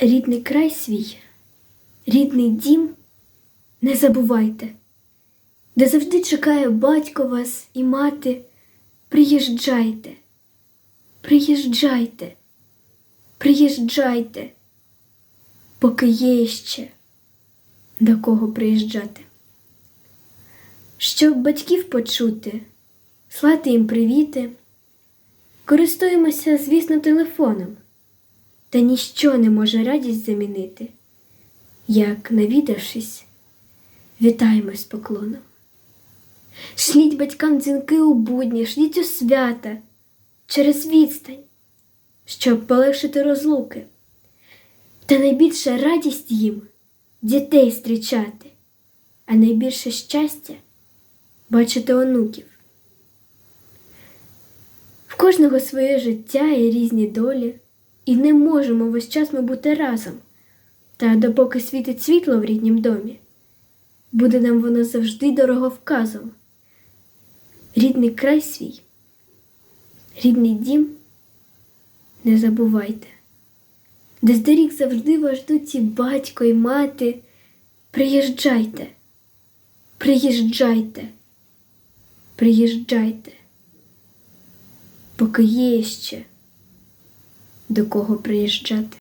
Рідний край свій, рідний дім, не забувайте, де завжди чекає батько вас і мати. Приїжджайте, приїжджайте, приїжджайте, поки є ще до кого приїжджати. Щоб батьків почути, слати їм привіти, користуємося, звісно, телефоном, та ніщо не може радість замінити, як, навідавшись, вітаємось з поклоном. Шліть батькам дзвінки у будні, шліть у свята через відстань, щоб полегшити розлуки. Та найбільша радість їм дітей зустрічати, а найбільше щастя бачити онуків. В кожного своє життя і різні долі, і не можемо весь час ми бути разом. Та допоки світить світло в ріднім домі, буде нам воно завжди дороговказом. Рідний край свій, рідний дім, не забувайте, де з доріг завжди вас ждуть і батько і мати. Приїжджайте, приїжджайте, приїжджайте, поки є ще до кого приїжджати.